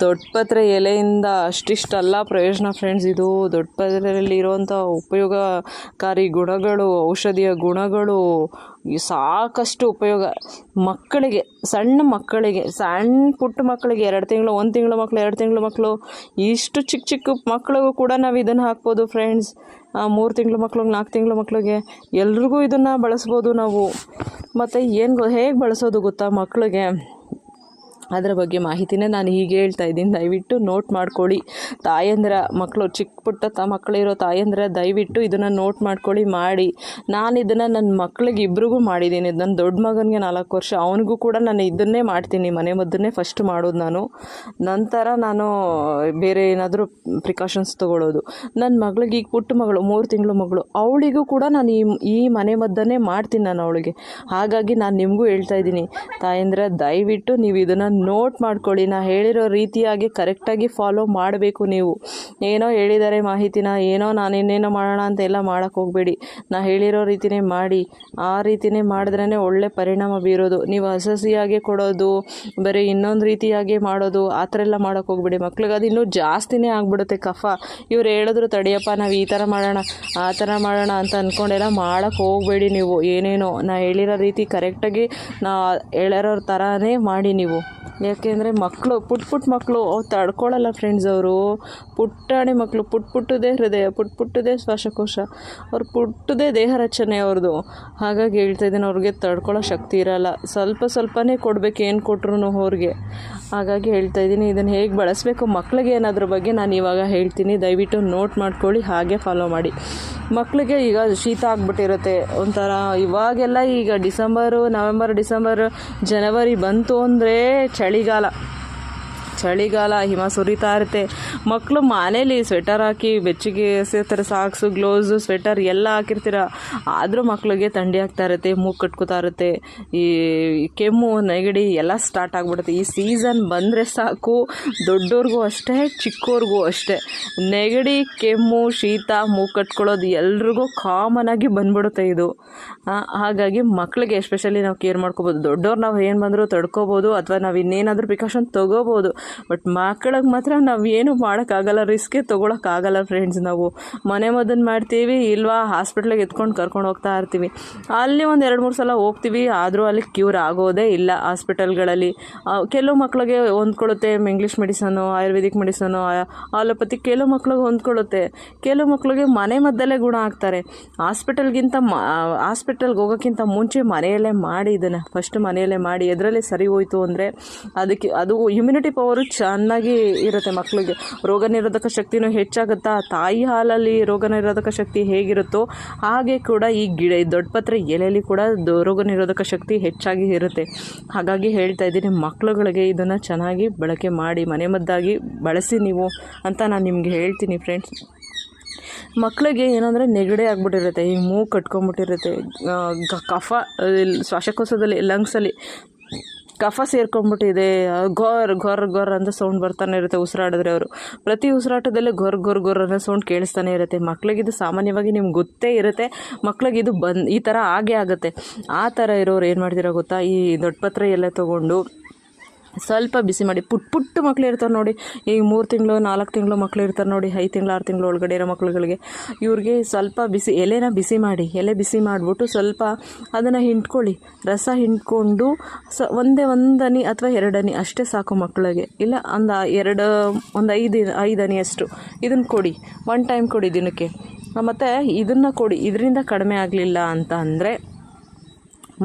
ದೊಡ್ಡಪತ್ರೆ ಎಲೆಯಿಂದ ಅಷ್ಟಿಷ್ಟಲ್ಲ ಪ್ರಯೋಜನ ಫ್ರೆಂಡ್ಸ್ ಇದು ದೊಡ್ಡಪತ್ರೆಯಲ್ಲಿ ಇರುವಂಥ ಉಪಯೋಗಕಾರಿ ಗುಣಗಳು, ಔಷಧಿಯ ಗುಣಗಳು ಸಾಕಷ್ಟು ಉಪಯೋಗ. ಮಕ್ಕಳಿಗೆ, ಸಣ್ಣ ಮಕ್ಕಳಿಗೆ, ಸಣ್ಣ ಪುಟ್ಟ ಮಕ್ಕಳಿಗೆ, ಎರಡು ತಿಂಗಳು, ಒಂದು ತಿಂಗಳು ಮಕ್ಕಳು ಎರಡು ತಿಂಗಳು ಮಕ್ಕಳು ಇಷ್ಟು ಚಿಕ್ಕ ಚಿಕ್ಕ ಮಕ್ಕಳಿಗೂ ಕೂಡ ನಾವು ಇದನ್ನು ಹಾಕ್ಬೋದು ಫ್ರೆಂಡ್ಸ್ ಮೂರು ತಿಂಗಳು ಮಕ್ಳಿಗೆ ನಾಲ್ಕು ತಿಂಗಳು ಮಕ್ಕಳಿಗೆ ಎಲ್ರಿಗೂ ಇದನ್ನು ಬಳಸ್ಬೋದು ನಾವು. ಮತ್ತು ಏನು ಹೇಗೆ ಬಳಸೋದು ಗೊತ್ತಾ ಮಕ್ಕಳಿಗೆ ಅದರ ಬಗ್ಗೆ ಮಾಹಿತಿನೇ ನಾನು ಹೀಗೆ ಹೇಳ್ತಾ ಇದ್ದೀನಿ. ದಯವಿಟ್ಟು ನೋಟ್ ಮಾಡ್ಕೊಳ್ಳಿ. ತಾಯಂದಿರ ಮಕ್ಕಳು ಚಿಕ್ಕ ಪುಟ್ಟ ತ ಮಕ್ಕಳಿರೋ ತಾಯಂದಿರ ದಯವಿಟ್ಟು ಇದನ್ನು ನೋಟ್ ಮಾಡ್ಕೊಳ್ಳಿ, ಮಾಡಿ. ನಾನು ಇದನ್ನು ನನ್ನ ಮಕ್ಕಳಿಗೆ ಇಬ್ರಿಗೂ ಮಾಡಿದ್ದೀನಿ. ನನ್ನ ದೊಡ್ಡ ಮಗನಿಗೆ ನಾಲ್ಕು ವರ್ಷ, ಅವನಿಗೂ ಕೂಡ ನಾನು ಇದನ್ನೇ ಮಾಡ್ತೀನಿ. ಮನೆ ಮದ್ದನ್ನೇ ಫಸ್ಟ್ ಮಾಡೋದು ನಾನು. ನಂತರ ನಾನು ಬೇರೆ ಏನಾದರೂ ಪ್ರಿಕಾಷನ್ಸ್ ತೊಗೊಳ್ಳೋದು. ನನ್ನ ಮಗಳಿಗೆ ಈಗ ಪುಟ್ಟ ಮಗಳು, ಮೂರು ತಿಂಗಳು ಮಗಳು, ಅವಳಿಗೂ ಕೂಡ ನಾನು ಈ ಈ ಮನೆ ಮದ್ದನ್ನೇ ಮಾಡ್ತೀನಿ ನಾನು ಅವಳಿಗೆ. ಹಾಗಾಗಿ ನಾನು ನಿಮಗೂ ಹೇಳ್ತಾ ಇದ್ದೀನಿ. ತಾಯಂದ್ರೆ, ದಯವಿಟ್ಟು ನೀವು ಇದನ್ನು ನೋಟ್ ಮಾಡ್ಕೊಳ್ಳಿ. ನಾ ಹೇಳಿರೋ ರೀತಿಯಾಗಿ ಕರೆಕ್ಟಾಗಿ ಫಾಲೋ ಮಾಡಬೇಕು ನೀವು. ಏನೋ ಹೇಳಿದ್ದಾರೆ ಮಾಹಿತಿನ, ಏನೋ ನಾನು ಇನ್ನೇನೋ ಮಾಡೋಣ ಅಂತ ಎಲ್ಲ ಮಾಡೋಕ್ಕೆ ಹೋಗಬೇಡಿ. ನಾ ಹೇಳಿರೋ ರೀತಿನೇ ಮಾಡಿ. ಆ ರೀತಿನೇ ಮಾಡಿದ್ರೇ ಒಳ್ಳೆ ಪರಿಣಾಮ ಬೀರೋದು. ನೀವು ಹಸಸಿಯಾಗಿ ಕೊಡೋದು, ಬರೀ ಇನ್ನೊಂದು ರೀತಿಯಾಗಿ ಮಾಡೋದು, ಆ ಥರ ಎಲ್ಲ ಮಾಡೋಕ್ಕೆ ಹೋಗ್ಬೇಡಿ. ಮಕ್ಳಿಗೆ ಅದು ಇನ್ನೂ ಜಾಸ್ತಿನೇ ಆಗ್ಬಿಡುತ್ತೆ ಕಫ. ಇವ್ರು ಹೇಳಿದ್ರು, ತಡಿಯಪ್ಪ, ನಾವು ಈ ಥರ ಮಾಡೋಣ, ಆ ಥರ ಮಾಡೋಣ ಅಂತ ಅಂದ್ಕೊಂಡೆಲ್ಲ ಮಾಡೋಕ್ಕೆ ಹೋಗಬೇಡಿ ನೀವು. ಏನೇನೋ, ನಾ ಹೇಳಿರೋ ರೀತಿ ಕರೆಕ್ಟಾಗಿ ನಾ ಹೇಳಿರೋ ಥರನೇ ಮಾಡಿ ನೀವು. ಯಾಕೆಂದರೆ ಮಕ್ಕಳು ಪುಟ್ ಪುಟ್ಟ ಮಕ್ಕಳು ಅವ್ರು ತಡ್ಕೊಳ್ಳಲ್ಲ ಫ್ರೆಂಡ್ಸ್ ಅವರು. ಪುಟ್ಟಾಣಿ ಮಕ್ಕಳು ಪುಟ್ ಪುಟ್ಟದೇ ಹೃದಯ, ಪುಟ್ ಪುಟ್ಟದೇ ಶ್ವಾಸಕೋಶ. ಅವ್ರು ಪುಟ್ಟದೇ ದೇಹ ರಚನೆ ಅವ್ರದ್ದು ಹಾಗಾಗಿ ಹೇಳ್ತಾ ಇದ್ದೀನಿ, ಅವ್ರಿಗೆ ತಡ್ಕೊಳ್ಳೋ ಶಕ್ತಿ ಇರಲ್ಲ. ಸ್ವಲ್ಪ ಸ್ವಲ್ಪನೇ ಕೊಡಬೇಕು, ಏನು ಕೊಟ್ರು ಅವ್ರಿಗೆ. ಹಾಗಾಗಿ ಹೇಳ್ತಾ ಇದ್ದೀನಿ, ಇದನ್ನು ಹೇಗೆ ಬಳಸಬೇಕು ಮಕ್ಕಳಿಗೆ ಏನಾದ್ರ ಬಗ್ಗೆ ನಾನು ಇವಾಗ ಹೇಳ್ತೀನಿ. ದಯವಿಟ್ಟು ನೋಟ್ ಮಾಡ್ಕೊಳ್ಳಿ, ಹಾಗೆ ಫಾಲೋ ಮಾಡಿ. ಮಕ್ಕಳಿಗೆ ಈಗ ಶೀತ ಆಗ್ಬಿಟ್ಟಿರುತ್ತೆ. ಒಂಥರ ಇವಾಗೆಲ್ಲ ಈಗ ಡಿಸೆಂಬರು, ನವೆಂಬರ್, ಡಿಸೆಂಬರ್, ಜನವರಿ ಬಂತು ಅಂದರೆ ಚಳಿಗಾಲ. ಚಳಿಗಾಲ, ಹಿಮ ಸುರಿತಾ ಇರುತ್ತೆ. ಮಕ್ಕಳು ಮನೇಲಿ ಸ್ವೆಟರ್ ಹಾಕಿ ಬೆಚ್ಚಗೆ ಸೇರ್ತಾರೆ ಸಾಕ್ಸು ಗ್ಲೌಸು ಸ್ವೆಟರ್ ಎಲ್ಲ ಹಾಕಿರ್ತೀರ. ಆದರೂ ಮಕ್ಕಳಿಗೆ ಥಂಡಿ ಆಗ್ತಾ ಇರುತ್ತೆ, ಮೂಗು ಕಟ್ಕೋತಾ ಇರುತ್ತೆ. ಈ ಕೆಮ್ಮು, ನೆಗಡಿ ಎಲ್ಲ ಸ್ಟಾರ್ಟ್ ಆಗಿಬಿಡುತ್ತೆ. ಈ ಸೀಸನ್ ಬಂದರೆ ಸಾಕು. ದೊಡ್ಡವ್ರಿಗೂ ಅಷ್ಟೇ, ಚಿಕ್ಕೋರಿಗೂ ಅಷ್ಟೇ. ನೆಗಡಿ, ಕೆಮ್ಮು, ಶೀತ, ಮೂಗು ಕಟ್ಕೊಳ್ಳೋದು ಎಲ್ರಿಗೂ ಕಾಮನ್ ಆಗಿ ಬಂದ್ಬಿಡುತ್ತೆ ಇದು. ಹಾಗಾಗಿ ಮಕ್ಕಳಿಗೆ ಎಸ್ಪೆಷಲಿ ನಾವು ಕೇರ್ ಮಾಡ್ಕೋಬೋದು. ದೊಡ್ಡವ್ರು ನಾವು ಏನು ಬಂದರೂ ತಡ್ಕೋಬೋದು, ಅಥವಾ ನಾವು ಇನ್ನೇನಾದರೂ ಪ್ರಿಕಾಷನ್ ತೊಗೋಬೋದು. ಬಟ್ ಮಕ್ಕಳಿಗೆ ಮಾತ್ರ ನಾವು ಏನು ಮಾಡೋಕ್ಕಾಗಲ್ಲ ರಿಸ್ಕೇ ತೊಗೊಳಕ್ಕಾಗಲ್ಲ ಫ್ರೆಂಡ್ಸ್ ನಾವು. ಮನೆ ಮದ್ದನ್ನು ಮಾಡ್ತೀವಿ, ಇಲ್ವಾ ಹಾಸ್ಪಿಟ್ಲಿಗೆ ಎತ್ಕೊಂಡು ಕರ್ಕೊಂಡು ಹೋಗ್ತಾ ಇರ್ತೀವಿ. ಅಲ್ಲಿ ಒಂದು ಎರಡು ಮೂರು ಸಲ ಹೋಗ್ತೀವಿ, ಆದರೂ ಅಲ್ಲಿ ಕ್ಯೂರ್ ಆಗೋದೇ ಇಲ್ಲ ಹಾಸ್ಪಿಟಲ್ಗಳಲ್ಲಿ ಕೆಲವು ಮಕ್ಕಳಿಗೆ ಹೊಂದ್ಕೊಳ್ಳುತ್ತೆ English medicine Ayurvedic medicine allopathy ಕೆಲವು ಮಕ್ಳಿಗೆ ಹೊಂದ್ಕೊಳ್ಳುತ್ತೆ. ಕೆಲವು ಮಕ್ಕಳಿಗೆ ಮನೆ ಮದ್ದಲ್ಲೇ ಗುಣ ಆಗ್ತಾರೆ. ಹಾಸ್ಪಿಟಲ್ಗಿಂತ ಹಾಸ್ಪಿಟಲ್ಗೆ ಹೋಗೋಕ್ಕಿಂತ ಮುಂಚೆ ಮನೆಯಲ್ಲೇ ಮಾಡಿ ಇದನ್ನು. ಫಸ್ಟ್ ಮನೆಯಲ್ಲೇ ಮಾಡಿ, ಎದರಲ್ಲೇ ಸರಿ ಹೋಯಿತು ಅಂದರೆ ಅದಕ್ಕೆ, ಅದು ಇಮ್ಯುನಿಟಿ ಪವರು ಚೆನ್ನಾಗಿ ಇರುತ್ತೆ ಮಕ್ಕಳಿಗೆ. ರೋಗ ನಿರೋಧಕ ಶಕ್ತಿನೂ ಹೆಚ್ಚಾಗುತ್ತಾ ತಾಯಿ ಹಾಲಲ್ಲಿ ರೋಗ ನಿರೋಧಕ ಶಕ್ತಿ ಹೇಗಿರುತ್ತೋ ಹಾಗೆ ಕೂಡ ಈ ಗಿಡ, ಈ ದೊಡ್ಡಪತ್ರೆ ಎಲೆಯಲ್ಲಿ ಕೂಡ ರೋಗ ನಿರೋಧಕ ಶಕ್ತಿ ಹೆಚ್ಚಾಗಿ ಇರುತ್ತೆ. ಹಾಗಾಗಿ ಹೇಳ್ತಾ ಇದ್ದೀನಿ, ಮಕ್ಕಳುಗಳಿಗೆ ಇದನ್ನು ಚೆನ್ನಾಗಿ ಬಳಕೆ ಮಾಡಿ ಮನೆಮದ್ದಾಗಿ ಬಳಸಿ ನೀವು ಅಂತ ನಾನು ನಿಮಗೆ ಹೇಳ್ತೀನಿ ಫ್ರೆಂಡ್ಸ್ ಮಕ್ಕಳಿಗೆ ಏನಂದರೆ ನೆಗಡಿ ಆಗ್ಬಿಟ್ಟಿರುತ್ತೆ, ಈ ಮೂಗು ಕಟ್ಕೊಂಡ್ಬಿಟ್ಟಿರುತ್ತೆ ಕಫ ಶ್ವಾಸಕೋಶದಲ್ಲಿ ಲಂಗ್ಸಲ್ಲಿ ಕಫ ಸೇರ್ಕೊಂಡ್ಬಿಟ್ಟಿದೆ ಗೊರ್ ಗೊರ್ ಗೊರ್ ಅಂತ ಸೌಂಡ್ ಬರ್ತಾನೆ ಇರುತ್ತೆ ಉಸಿರಾಡಿದ್ರೆ ಅವರು. ಪ್ರತಿ ಉಸಿರಾಟದಲ್ಲೇ ಗೊರ್ ಗೊರ್ ಗೊರ್ ಅನ್ನೋ ಸೌಂಡ್ ಕೇಳಿಸ್ತಾನೆ ಇರುತ್ತೆ. ಮಕ್ಳಿಗಿದು ಸಾಮಾನ್ಯವಾಗಿ ನಿಮ್ಗೆ ಗೊತ್ತೇ ಇರುತ್ತೆ. ಮಕ್ಕಳಿಗಿದು ಬಂದು, ಈ ಥರ ಆಗೇ ಆಗುತ್ತೆ. ಆ ಥರ ಇರೋರು ಏನು ಮಾಡ್ತೀರಾ ಗೊತ್ತಾ? ಈ ದೊಡ್ಡ ಪತ್ರೆ ಎಲ್ಲ ತೊಗೊಂಡು ಸ್ವಲ್ಪ ಬಿಸಿ ಮಾಡಿ. ಪುಟ್ ಪುಟ್ಟ ಮಕ್ಳು ಇರ್ತಾರೆ ನೋಡಿ. ಈಗ ಮೂರು ತಿಂಗಳು, ನಾಲ್ಕು ತಿಂಗಳು ಮಕ್ಳು ಇರ್ತಾರೆ ನೋಡಿ. ಐದು ತಿಂಗಳು, ಆರು ತಿಂಗಳು ಒಳಗಡೆ ಇರೋ ಮಕ್ಳುಗಳಿಗೆ. ಇವ್ರಿಗೆ ಸ್ವಲ್ಪ ಬಿಸಿ, ಎಲೆನ ಬಿಸಿ ಮಾಡಿ, ಎಲೆ ಬಿಸಿ ಮಾಡಿಬಿಟ್ಟು ಸ್ವಲ್ಪ ಅದನ್ನು ಹಿಂಡ್ಕೊಳ್ಳಿ. ರಸ ಹಿಂಡ್ಕೊಂಡು ಸ ಒಂದೇ ಒಂದು ಅಥವಾ ಎರಡು ಹನಿ ಅಷ್ಟೇ ಸಾಕು ಮಕ್ಕಳಿಗೆ ಇಲ್ಲ ಒಂದು ಎರಡು, ಒಂದು ಐದು ಐದು ಹನಿ ಅಷ್ಟು. ಇದನ್ನು ಕೊಡಿ. ಒನ್ ಟೈಮ್ ಕೊಡಿ ದಿನಕ್ಕೆ. ಮತ್ತು ಇದನ್ನು ಕೊಡಿ. ಇದರಿಂದ ಕಡಿಮೆ ಆಗಲಿಲ್ಲ ಅಂತ ಅಂದರೆ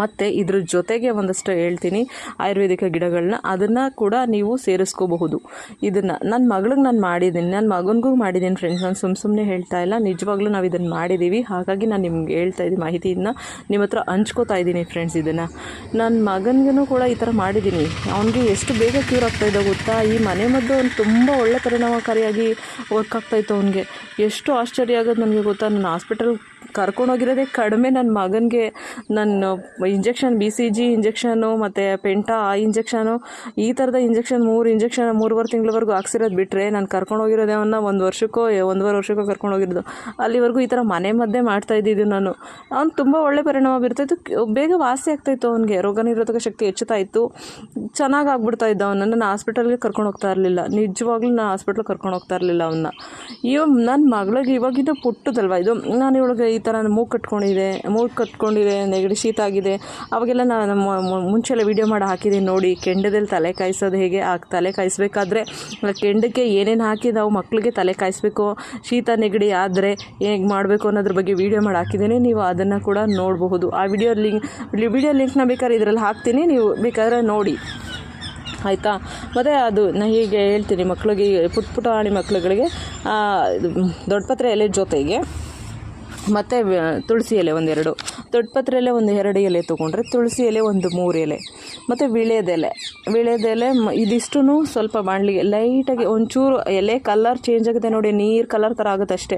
ಮತ್ತು ಇದ್ರ ಜೊತೆಗೆ ಒಂದಷ್ಟು ಹೇಳ್ತೀನಿ. ಆಯುರ್ವೇದಿಕ ಗಿಡಗಳನ್ನ ಅದನ್ನು ಕೂಡ ನೀವು ಸೇರಿಸ್ಕೋಬಹುದು. ಇದನ್ನು ನನ್ನ ಮಗಳಿಗೆ ನಾನು ಮಾಡಿದ್ದೀನಿ ನನ್ನ ಮಗನಿಗೂ ಮಾಡಿದ್ದೀನಿ ಫ್ರೆಂಡ್ಸ್ ನಾನು ಸುಮ್ಮ ಸುಮ್ಮನೆ ಹೇಳ್ತಾ ಇಲ್ಲ. ನಿಜವಾಗ್ಲೂ ನಾವು ಇದನ್ನು ಮಾಡಿದ್ದೀವಿ ಹಾಗಾಗಿ ನಾನು ನಿಮ್ಗೆ ಹೇಳ್ತಾ ಇದ್ದೀನಿ ಮಾಹಿತಿಯನ್ನು ನಿಮ್ಮ ಹತ್ರ ಹಂಚ್ಕೋತಾ ಇದ್ದೀನಿ ಫ್ರೆಂಡ್ಸ್ ಇದನ್ನು. ನನ್ನ ಮಗನಿಗೂ ಕೂಡ ಈ ಥರ ಮಾಡಿದ್ದೀನಿ ಅವನಿಗೆ ಎಷ್ಟು ಬೇಗ ಕ್ಯೂರ್ ಆಗ್ತಾಯಿದೆ ಗೊತ್ತಾ? ಈ ಮನೆ ಮದ್ದು ಅವ್ನು ತುಂಬ ಒಳ್ಳೆ ಪರಿಣಾಮಕಾರಿಯಾಗಿ ವರ್ಕ್ ಆಗ್ತಾಯಿತ್ತು ಅವನಿಗೆ. ಎಷ್ಟು ಆಶ್ಚರ್ಯ ಆಗೋದು ನನಗೆ ಗೊತ್ತಾ? ನಾನು ಹಾಸ್ಪಿಟಲ್ ಕರ್ಕೊಂಡೋಗಿರೋದೇ ಕಡಿಮೆ. ನನ್ನ ಮಗನಿಗೆ ನನ್ನ injection B C G injection, ಮತ್ತು ಪೆಂಟಾ, ಆ ಇಂಜೆಕ್ಷನು, ಈ ಥರದ ಇಂಜೆಕ್ಷನ್, ಮೂರು ಇಂಜೆಕ್ಷನ್ ಮೂರುವರೆ ತಿಂಗಳವರೆಗೂ ಹಾಕ್ಸಿರೋದು ಬಿಟ್ಟರೆ ನಾನು ಕರ್ಕೊಂಡೋಗಿರೋದೇ ಅವನ್ನ ಒಂದು ವರ್ಷಕ್ಕೋ ಒಂದೂವರೆ ವರ್ಷಕ್ಕೋ ಕರ್ಕೊಂಡೋಗಿರೋದು ಅಲ್ಲಿವರೆಗೂ ಈ ಥರ ಮನೆ ಮದ್ದೆ ಮಾಡ್ತಾ ಇದ್ದಿದ್ದು ನಾನು. ಅವ್ನು ತುಂಬ ಒಳ್ಳೆ ಪರಿಣಾಮ ಬೀರ್ತಾಯಿತ್ತು ಬೇಗ ವಾಸಿ ಆಗ್ತಾಯಿತ್ತು ಅವನಿಗೆ. ರೋಗ ನಿರೋಧಕ ಶಕ್ತಿ ಹೆಚ್ಚುತ್ತಾ ಇತ್ತು ಚೆನ್ನಾಗಿ ಆಗ್ಬಿಡ್ತಾ ಇದ್ದ ಅವನ್ನ ನಾನು ಹಾಸ್ಪಿಟಲ್ಗೆ ಕರ್ಕೊಂಡು ಹೋಗ್ತಾ ಇರಲಿಲ್ಲ. ನಿಜವಾಗ್ಲೂ ನಾನು ಹಾಸ್ಪಿಟ್ಲಿಗೆ ಕರ್ಕೊಂಡು ಹೋಗ್ತಾ ಇರಲಿಲ್ಲ ಅವನ್ನ ಇವ ನನ್ನ ಮಗಳಿಗೆ ಇವಾಗಿನ ಪುಟ್ಟದಲ್ವ ಇದು? ನಾನು ಇವಳಿಗೆ ಈ ಥರ ಮೂಗು ಕಟ್ಕೊಂಡಿದೆ ಮೂಗು ಕಟ್ಕೊಂಡಿದೆ, ನೆಗಡಿ ಶೀತ ಆಗಿದೆ. ಅವಾಗೆಲ್ಲ ನಾನು ನಮ್ಮ ಮುಂಚೆಲ್ಲ ವೀಡಿಯೋ ಮಾಡಿ ಹಾಕಿದ್ದೀನಿ ನೋಡಿ, ಕೆಂಡದಲ್ಲಿ ತಲೆ ಕಾಯಿಸೋದು ಹೇಗೆ ಆ ತಲೆ ಕಾಯಿಸ್ಬೇಕಾದ್ರೆ ಕೆಂಡಕ್ಕೆ ಏನೇನು ಹಾಕಿ ನಾವು ಮಕ್ಕಳಿಗೆ ತಲೆ ಕಾಯಿಸ್ಬೇಕು, ಶೀತ, ನೆಗಡಿ ಆದರೆ ಹೇಗೆ ಮಾಡಬೇಕು ಅನ್ನೋದ್ರ ಬಗ್ಗೆ ವೀಡಿಯೋ ಮಾಡಿ ಹಾಕಿದ್ದೀನಿ ನೀವು ಅದನ್ನು ಕೂಡ ನೋಡಬಹುದು. ಆ ವಿಡಿಯೋ ಲಿಂಕ್ ವಿಡಿಯೋ ಲಿಂಕ್ನ ಬೇಕಾದ್ರೆ ಇದರಲ್ಲಿ ಹಾಕ್ತೀನಿ, ನೀವು ಬೇಕಾದರೆ ನೋಡಿ. ಆಯಿತಾ? ಮತ್ತು ಅದು ನಾನು ಹೀಗೆ ಹೇಳ್ತೀನಿ ಮಕ್ಕಳಿಗೆ ಪುಟ್ಟ ಪುಟಾಣಿ ಮಕ್ಕಳುಗಳಿಗೆ ದೊಡ್ಡಪತ್ರೆ ಎಲೆ ಜೊತೆಗೆ ಮತ್ತು ತುಳಸಿ ಎಲೆ ಒಂದೆರಡು. ದೊಡ್ಡಪತ್ರೆ ಎಲೆ ಒಂದು ಎರಡು ಎಲೆ ತೊಗೊಂಡ್ರೆ ತುಳಸಿ ಎಲೆ ಒಂದು ಮೂರು ಎಲೆ. ಮತ್ತು ವಿಳೆದೆಲೆ ವಿಳೆದೆಲೆ ಇದಿಷ್ಟು ಸ್ವಲ್ಪ ಬಾಣಲಿಗೆ ಲೈಟಾಗಿ ಒಂಚೂರು ಎಲೆ ಕಲರ್ ಚೇಂಜ್ ಆಗುತ್ತೆ ನೋಡಿ, ನೀರು ಕಲರ್ ಥರ ಆಗುತ್ತೆ ಅಷ್ಟೇ.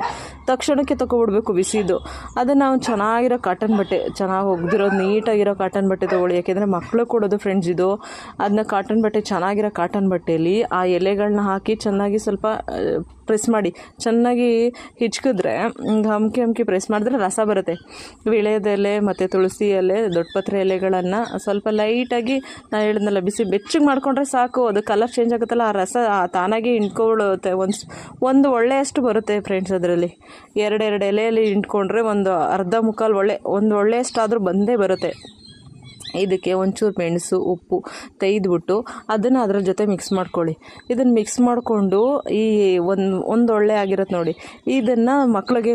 ತಕ್ಷಣಕ್ಕೆ ತೊಗೊಬಿಡ್ಬೇಕು ಬಿಸಿದು. ಅದನ್ನು ನಾವು ಚೆನ್ನಾಗಿರೋ ಕಾಟನ್ ಬಟ್ಟೆ, ಚೆನ್ನಾಗಿ ಒಗ್ದಿರೋದು, ನೀಟಾಗಿರೋ ಕಾಟನ್ ಬಟ್ಟೆ ತೊಗೊಳ್ಳಿ. ಯಾಕೆಂದರೆ ಮಕ್ಕಳು ಕೊಡೋದು ಫ್ರೆಂಡ್ಸ್ ಇದು. ಅದನ್ನ ಕಾಟನ್ ಬಟ್ಟೆ ಚೆನ್ನಾಗಿರೋ ಕಾಟನ್ ಬಟ್ಟೆಯಲ್ಲಿ ಆ ಎಲೆಗಳನ್ನ ಹಾಕಿ ಚೆನ್ನಾಗಿ ಸ್ವಲ್ಪ ಪ್ರೆಸ್ ಮಾಡಿ. ಚೆನ್ನಾಗಿ ಹಿಚ್ಕಿದ್ರೆ ಹಮ್ಕಿ ಹಮ್ಕಿ ಪ್ರೆಸ್ ಮಾಡಿದ್ರೆ ರಸ ಬರುತ್ತೆ. ವಿಳೆದೆಲೆ ಮತ್ತು ತುಳಸಿ ಎಲೆ ದೊಡ್ಡಪತ್ರೆ ಎಲೆಗಳನ್ನು ಸ್ವಲ್ಪ ಲೈಟಾಗಿ ನಾನು ಹೇಳಿದ್ನಲ್ಲ, ಬಿಸಿ ಬೆಚ್ಚಗೆ ಮಾಡ್ಕೊಂಡ್ರೆ ಸಾಕು. ಅದು ಕಲರ್ ಚೇಂಜ್ ಆಗುತ್ತಲ್ಲ, ಆ ರಸ ತಾನಾಗೆ ಇಂಟ್ಕೊಳ್ಳುತ್ತೆ ಒಂದು ಒಂದು ಒಳ್ಳೆಯಷ್ಟು ಬರುತ್ತೆ ಫ್ರೆಂಡ್ಸ್ ಅದರಲ್ಲಿ. ಎರಡೆರಡು ಎಲೆಯಲ್ಲಿ ಇಂಟ್ಕೊಂಡ್ರೆ ಒಂದು ಅರ್ಧ ಮುಕ್ಕಾಲು ಒಳ್ಳೆ, ಒಂದು ಒಳ್ಳೆಯಷ್ಟಾದರೂ ಬಂದೇ ಬರುತ್ತೆ. ಇದಕ್ಕೆ ಒಂಚೂರು ಮೆಣಸು, ಉಪ್ಪು ತೆಗೆದ್ಬಿಟ್ಟು ಅದನ್ನು ಅದರ ಜೊತೆ ಮಿಕ್ಸ್ ಮಾಡ್ಕೊಳ್ಳಿ. ಇದನ್ನು ಮಿಕ್ಸ್ ಮಾಡಿಕೊಂಡು ಈ ಒಂದು ಒಂದು ಒಳ್ಳೆ ಆಗಿರತ್ತೆ ನೋಡಿ. ಇದನ್ನು ಮಕ್ಕಳಿಗೆ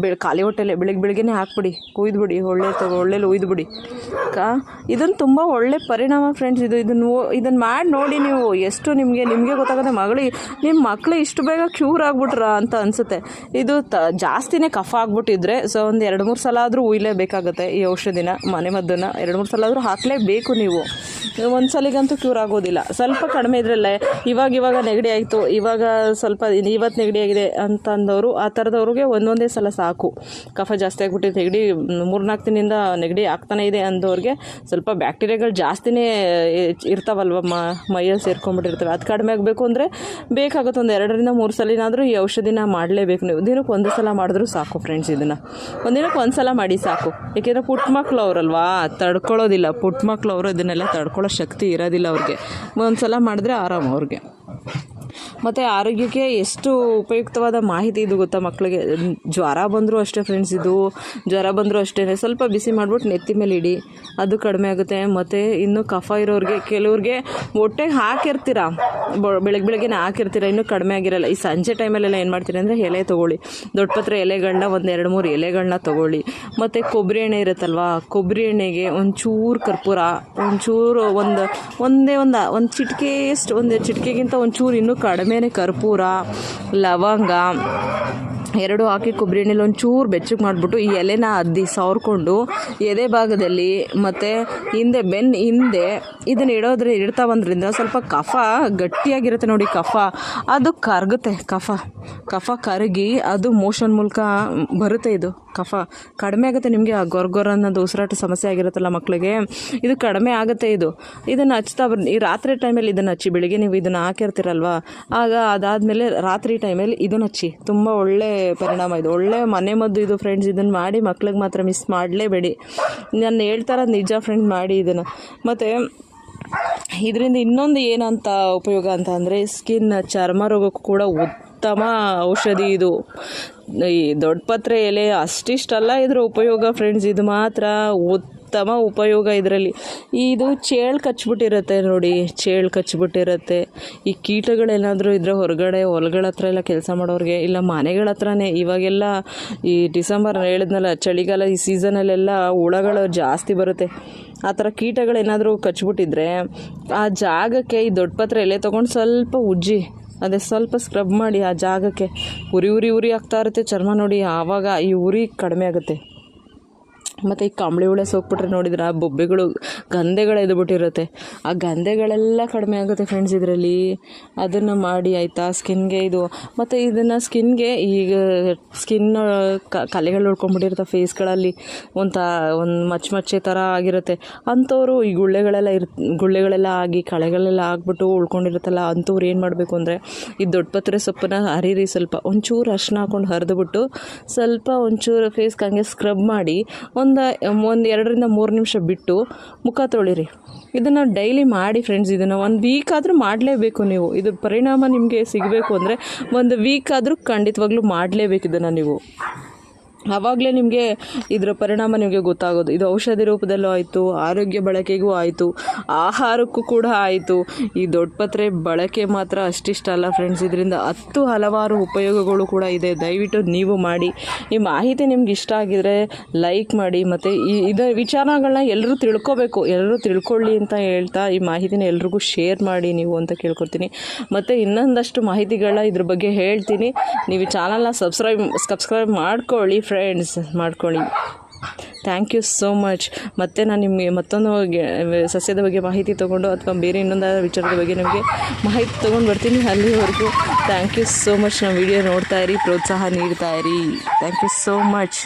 ಬೆ ಖಾಲಿ ಹೊಟ್ಟೆಲೆ ಬೆಳಗ್ಗೆ ಬೆಳಗ್ಗೆನೇ ಹಾಕ್ಬಿಡಿ. ಕುಯ್ದುಬಿಡಿ, ಒಳ್ಳೆ ತಗೋ, ಒಳ್ಳೆಲಿ ಉಯ್ದುಬಿಡಿ. ಕಾ? ಇದನ್ನು ತುಂಬ ಒಳ್ಳೆ ಪರಿಣಾಮ ಫ್ರೆಂಡ್ಸ್ ಇದು ಇದನ್ನು ಇದನ್ನು ಮಾಡಿ ನೋಡಿ ನೀವು ಎಷ್ಟು ನಿಮಗೆ ನಿಮಗೆ ಗೊತ್ತಾಗುತ್ತೆ ಮಗಳಿಗೆ ನಿಮ್ಮ ಮಕ್ಕಳು ಇಷ್ಟು ಬೇಗ ಕ್ಯೂರ್ ಆಗ್ಬಿಟ್ರ ಅಂತ ಅನಿಸುತ್ತೆ. ಇದು ತ, ಜಾಸ್ತಿನೇ ಕಫ ಆಗ್ಬಿಟ್ಟಿದ್ರೆ, ಸೊ ಒಂದು ಎರಡು ಮೂರು ಸಲ ಆದರೂ ಉಯ್ಲೇಬೇಕಾಗುತ್ತೆ ಈ ಔಷಧಿನ, ಮನೆ ಮದ್ದನ್ನು. ಎರಡು ಮೂರು ಸಲ ಆದರೂ ಹಾಕಲೇಬೇಕು ನೀವು. ಒಂದು ಸಲಿಗಂತೂ ಕ್ಯೂರ್ ಆಗೋದಿಲ್ಲ. ಸ್ವಲ್ಪ ಕಡಿಮೆ ಇದ್ರಲ್ಲೇ, ಇವಾಗ ಇವಾಗ ನೆಗಡಿ ಆಯಿತು, ಇವಾಗ ಸ್ವಲ್ಪ ಇವತ್ತು ನೆಗಡಿ ಆಗಿದೆ ಅಂತಂದವರು, ಆ ಥರದವ್ರಿಗೆ ಒಂದೊಂದೇ ಸಲ ಸಾಕು. ಕಫ ಜಾಸ್ತಿ ಆಗ್ಬಿಟ್ಟಿದೆ, ನೆಗಡಿ ಮೂರ್ನಾಲ್ಕು ದಿನದಿಂದ ನೆಗಡಿ ಆಗ್ತಾನೆ ಇದೆ ಅಂದವ್ರಿಗೆ ಸ್ವಲ್ಪ ಬ್ಯಾಕ್ಟೀರಿಯಾಗಳು ಜಾಸ್ತಿನೇ ಇರ್ತಾವಲ್ವ, ಮ, ಮೈಯಲ್ಲಿ ಸೇರ್ಕೊಂಡ್ಬಿಟ್ಟಿರ್ತವೆ. ಅದು ಕಡಿಮೆ ಆಗಬೇಕು ಅಂದರೆ ಬೇಕಾಗುತ್ತೆ ಒಂದು ಎರಡರಿಂದ ಮೂರು ಸಲಿನಾದರೂ ಈ ಔಷಧಿನ ಮಾಡಲೇಬೇಕು ನೀವು. ದಿನಕ್ಕೆ ಒಂದು ಸಲ ಮಾಡಿದ್ರೂ ಸಾಕು ಫ್ರೆಂಡ್ಸ್ ಇದನ್ನು. ದಿನಕ್ಕೆ ಒಂದು ಸಲ ಮಾಡಿ ಸಾಕು. ಏಕೆಂದರೆ ಪುಟ್ಟ ಮಕ್ಕಳು ಅವರಲ್ವಾ, ತಡ್ಕೊಳ್ಳೋದಿಲ್ಲ. ಪುಟ್ಟ ಮಕ್ಕಳು ಅವರು ಇದನ್ನೆಲ್ಲ ತಡ್ಕೊಳ್ಳೋ ಶಕ್ತಿ ಇರೋದಿಲ್ಲ ಅವ್ರಿಗೆ. ಒಂದು ಸಲ ಮಾಡಿದ್ರೆ ಆರಾಮ ಅವ್ರಿಗೆ. ಮತ್ತು ಆರೋಗ್ಯಕ್ಕೆ ಎಷ್ಟು ಉಪಯುಕ್ತವಾದ ಮಾಹಿತಿ ಇದು ಗೊತ್ತಾ ಮಕ್ಕಳಿಗೆ ಜ್ವರ ಬಂದರೂ ಅಷ್ಟೇ ಫ್ರೆಂಡ್ಸ್ ಇದು, ಜ್ವರ ಬಂದರೂ ಅಷ್ಟೇ ಸ್ವಲ್ಪ ಬಿಸಿ ಮಾಡ್ಬಿಟ್ಟು ನೆತ್ತಿ ಮೇಲೆ ಇಡಿ. ಅದು ಕಡಿಮೆ ಆಗುತ್ತೆ. ಮತ್ತು ಇನ್ನು ಕಫ ಇರೋರಿಗೆ, ಕೆಲವ್ರಿಗೆ ಹೊಟ್ಟೆಗೆ ಹಾಕಿರ್ತೀರ? ಬೆಳಗ್ಗೆ ಬೆಳಗ್ಗೆನೇ ಹಾಕಿರ್ತೀರ? ಇನ್ನೂ ಕಡಿಮೆ ಆಗಿರಲ್ಲ. ಈ ಸಂಜೆ ಟೈಮಲ್ಲೆಲ್ಲ ಏನು ಮಾಡ್ತೀರಿ ಅಂದರೆ ಎಲೆ ತೊಗೊಳ್ಳಿ. ದೊಡ್ಡಪತ್ರೆ ಎಲೆಗಳನ್ನ ಒಂದು ಎರಡು ಮೂರು ಎಲೆಗಳನ್ನ ತೊಗೊಳ್ಳಿ. ಮತ್ತು ಕೊಬ್ಬರಿ ಎಣ್ಣೆ ಇರುತ್ತಲ್ವಾ? ಕೊಬ್ಬರಿ ಎಣ್ಣೆಗೆ ಒಂಚೂರು ಕರ್ಪೂರ, ಒಂಚೂರು ಒಂದು, ಒಂದೇ ಒಂದು ಒಂದು ಚಿಟಿಕೆಯಷ್ಟು ಒಂದು ಚಿಟಿಕೆಗಿಂತ ಒಂಚೂರು ಇನ್ನೂ ಕಡಿಮೆನೇ ಕರ್ಪೂರ, ಲವಂಗ, ಎರಡು ಹಾಕಿ ಕೊಬ್ಬರಿ ಎಣ್ಣೆಲಿ ಒಂಚೂರು ಬೆಚ್ಚಗೆ ಮಾಡಿಬಿಟ್ಟು ಈ ಎಲೆನ ಅದ್ದಿ ಸವರ್ಕೊಂಡು ಎದೆ ಭಾಗದಲ್ಲಿ ಮತ್ತು ಹಿಂದೆ ಬೆನ್ನು ಹಿಂದೆ ಇದನ್ನು ಇಡೋದ್ರೆ ಇಡ್ತಾ ಬಂದ್ರಿಂದ ಸ್ವಲ್ಪ ಕಫ ಗಟ್ಟಿಯಾಗಿರುತ್ತೆ ನೋಡಿ ಕಫ. ಅದು ಕರಗುತ್ತೆ ಕಫ. ಕಫ ಕರಗಿ ಅದು ಮೋಷನ್ ಮೂಲಕ ಬರುತ್ತೆ ಇದು. ಕಫ. ಕಡಿಮೆ ಆಗುತ್ತೆ ನಿಮಗೆ ಆ ಗೊರ್ಗೊರ ಅನ್ನೋದು ಉಸಿರಾಟ ಸಮಸ್ಯೆ ಆಗಿರುತ್ತಲ್ಲ ಮಕ್ಕಳಿಗೆ ಇದು ಕಡಿಮೆ ಆಗುತ್ತೆ ಇದು. ಇದನ್ನು ಹಚ್ತಾ ಬರ್, ಈ ರಾತ್ರಿ ಟೈಮಲ್ಲಿ ಇದನ್ನು ಹಚ್ಚಿ, ಬೆಳಿಗ್ಗೆ ನೀವು ಇದನ್ನು ಹಾಕಿರ್ತೀರಲ್ವ? ಆಗ ಅದಾದಮೇಲೆ ರಾತ್ರಿ ಟೈಮಲ್ಲಿ ಇದನ್ನು ಹಚ್ಚಿ. ತುಂಬ ಒಳ್ಳೆ ಪರಿಣಾಮ ಇದು. ಒಳ್ಳೆ ಮನೆ ಮದ್ದು ಇದು ಫ್ರೆಂಡ್ಸ್ ಇದನ್ನು ಮಾಡಿ ಮಕ್ಳಿಗೆ ಮಾತ್ರ ಮಿಸ್ ಮಾಡಲೇಬೇಡಿ. ನಾನು ಹೇಳ್ತಾರ ನಿಜ ಫ್ರೆಂಡ್ ಮಾಡಿ ಇದನ್ನು. ಮತ್ತು ಇದರಿಂದ ಇನ್ನೊಂದು ಏನಂತ ಉಪಯೋಗ ಅಂತ ಅಂದರೆ ಸ್ಕಿನ್ ಚರ್ಮ ರೋಗಕ್ಕೂ ಕೂಡ ಉತ್ತಮ ಔಷಧಿ ಇದು. ಈ ದೊಡ್ಡಪತ್ರೆ ಎಲೆ ಅಷ್ಟಿಷ್ಟಲ್ಲ ಇದರ ಉಪಯೋಗ ಫ್ರೆಂಡ್ಸ್ ಇದು ಮಾತ್ರ ಉತ್ತಮ ಉಪಯೋಗ ಇದರಲ್ಲಿ. ಇದು ಚೇಳು ಕಚ್ಬಿಟ್ಟಿರುತ್ತೆ ನೋಡಿ, ಚೇಳು ಕಚ್ಬಿಟ್ಟಿರುತ್ತೆ. ಈ ಕೀಟಗಳೇನಾದರೂ ಇದ್ರೆ ಹೊರಗಡೆ, ಹೊಲಗಳ ಹತ್ರ ಎಲ್ಲ ಕೆಲಸ ಮಾಡೋರಿಗೆ, ಇಲ್ಲ ಮನೆಗಳ ಹತ್ರನೇ, ಇವಾಗೆಲ್ಲ ಈ ಡಿಸೆಂಬರ್ ಹೇಳಿದ್ನಲ್ಲ ಚಳಿಗಾಲ ಈ ಸೀಸನಲ್ಲೆಲ್ಲ ಹುಳಗಳು ಜಾಸ್ತಿ ಬರುತ್ತೆ. ಆ ಥರ ಕೀಟಗಳೇನಾದರೂ ಕಚ್ಬಿಟ್ಟಿದ್ರೆ, ಆ ಜಾಗಕ್ಕೆ ಈ ದೊಡ್ಡಪತ್ರೆ ಎಲೆ ತೊಗೊಂಡು ಸ್ವಲ್ಪ ಉಜ್ಜಿ. ಅದೇ ಸ್ವಲ್ಪ ಸ್ಕ್ರಬ್ ಮಾಡಿ ಆ ಜಾಗಕ್ಕೆ ಉರಿ ಉರಿ ಉರಿ ಆಗ್ತಾ ಇರುತ್ತೆ. ಚರ್ಮ ನೋಡಿ ಆವಾಗ ಈ ಉರಿ ಕಡಿಮೆ ಆಗುತ್ತೆ. ಮತ್ತು ಈ ಕಂಬಳಿ ಹುಳ ಸೋಕ್ಬಿಟ್ರೆ ನೋಡಿದ್ರೆ ಆ ಬೊಬ್ಬೆಗಳು, ಗಂಧೆಗಳು ಎದ್ಬಿಟ್ಟಿರುತ್ತೆ. ಆ ಗಂಧೆಗಳೆಲ್ಲ ಕಡಿಮೆ ಆಗುತ್ತೆ ಫ್ರೆಂಡ್ಸ್ ಇದರಲ್ಲಿ. ಅದನ್ನು ಮಾಡಿ ಆಯಿತಾ ಸ್ಕಿನ್ಗೆ ಇದು. ಮತ್ತು ಇದನ್ನು ಸ್ಕಿನ್ಗೆ ಈಗ ಸ್ಕಿನ್ ಕಲೆಗಳು ಉಳ್ಕೊಂಡ್ಬಿಟ್ಟಿರುತ್ತೆ ಫೇಸ್ಗಳಲ್ಲಿ ಒಂಥ ಒಂದು ಮಚ್ಚ ಮಚ್ಚೆ ಥರ ಆಗಿರುತ್ತೆ. ಅಂಥವ್ರು ಈ ಗುಳ್ಳೆಗಳೆಲ್ಲ ಇರ್, ಗುಳ್ಳೆಗಳೆಲ್ಲ ಆಗಿ, ಕಳೆಗಳೆಲ್ಲ ಆಗಿಬಿಟ್ಟು ಉಳ್ಕೊಂಡಿರುತ್ತಲ್ಲ, ಅಂಥವ್ರು ಏನು ಮಾಡಬೇಕು ಅಂದರೆ, ಈ ದೊಡ್ಡ ಪತ್ರೆ ಸೊಪ್ಪನ್ನ ಹರಿರಿ ಸ್ವಲ್ಪ ಒಂಚೂರು ಅರ್ಶಿನ ಹಾಕೊಂಡು ಹರಿದ್ಬಿಟ್ಟು ಸ್ವಲ್ಪ ಒಂಚೂರು ಫೇಸ್ಗೆ ಹಂಗೆ ಸ್ಕ್ರಬ್ ಮಾಡಿ, ಒಂದು ಒಂದು ಒಂದು ಎರಡರಿಂದ ಮೂರು ನಿಮಿಷ ಬಿಟ್ಟು ಮುಖ ತೊಳಿರಿ. ಇದನ್ನು ಡೈಲಿ ಮಾಡಿ ಫ್ರೆಂಡ್ಸ್ ಇದನ್ನು ಒಂದು ವೀಕ್ ಆದರೂ ಮಾಡಲೇಬೇಕು ನೀವು. ಇದು ಪರಿಣಾಮ ನಿಮಗೆ ಸಿಗಬೇಕು ಅಂದರೆ ಒಂದು ವೀಕ್ ಆದರೂ ಖಂಡಿತವಾಗ್ಲೂ ಮಾಡಲೇಬೇಕು ಇದನ್ನು ನೀವು. ಆವಾಗಲೇ ನಿಮಗೆ ಇದರ ಪರಿಣಾಮ ನಿಮಗೆ ಗೊತ್ತಾಗೋದು. ಇದು ಔಷಧಿ ರೂಪದಲ್ಲೂ ಆಯಿತು, ಆರೋಗ್ಯ ಬಳಕೆಗೂ ಆಯಿತು, ಆಹಾರಕ್ಕೂ ಕೂಡ ಆಯಿತು. ಈ ದೊಡ್ಡಪತ್ರೆ ಬಳಕೆ ಮಾತ್ರ ಅಷ್ಟಿಷ್ಟ ಅಲ್ಲ ಫ್ರೆಂಡ್ಸ್ ಇದರಿಂದ ಹತ್ತು ಹಲವಾರು ಉಪಯೋಗಗಳು ಕೂಡ ಇದೆ. ದಯವಿಟ್ಟು ನೀವು ಮಾಡಿ. ಈ ಮಾಹಿತಿ ನಿಮ್ಗೆ ಇಷ್ಟ ಆಗಿದರೆ ಲೈಕ್ ಮಾಡಿ. ಮತ್ತು ಈ ಇದರ ವಿಚಾರಗಳನ್ನ ಎಲ್ಲರೂ ತಿಳ್ಕೊಬೇಕು. ಎಲ್ಲರೂ ತಿಳ್ಕೊಳ್ಳಿ ಅಂತ ಹೇಳ್ತಾ ಈ ಮಾಹಿತಿನ ಎಲ್ರಿಗೂ ಶೇರ್ ಮಾಡಿ ನೀವು ಅಂತ ಕೇಳ್ಕೊತೀನಿ ಮತ್ತು ಇನ್ನೊಂದಷ್ಟು ಮಾಹಿತಿಗಳನ್ನ ಇದ್ರ ಬಗ್ಗೆ ಹೇಳ್ತೀನಿ. ನೀವು ಚಾನಲ್ನ ಸಬ್ಸ್ಕ್ರೈಬ್ ಸಬ್ಸ್ಕ್ರೈಬ್ ಮಾಡ್ಕೊಳ್ಳಿ ಫ್ರೆಂಡ್ಸ್ ಮಾಡ್ಕೊಳ್ಳಿ. ಥ್ಯಾಂಕ್ ಯು ಸೋ ಮಚ್ ಮತ್ತೆ ನಾನು ನಿಮಗೆ ಮತ್ತೊಂದು ಸಸ್ಯದ ಬಗ್ಗೆ ಮಾಹಿತಿ ತೊಗೊಂಡು ಅಥವಾ ಬೇರೆ ಇನ್ನೊಂದಾದ ವಿಚಾರದ ಬಗ್ಗೆ ನಿಮಗೆ ಮಾಹಿತಿ ತೊಗೊಂಡು ಬರ್ತೀನಿ ಅಲ್ಲಿವರೆಗೂ. ಥ್ಯಾಂಕ್ ಯು ಸೋ ಮಚ್ ನಮ್ಮ ವಿಡಿಯೋ ನೋಡ್ತಾ ಇರಿ, ಪ್ರೋತ್ಸಾಹ ನೀಡ್ತಾ ಇರಿ. Thank you so much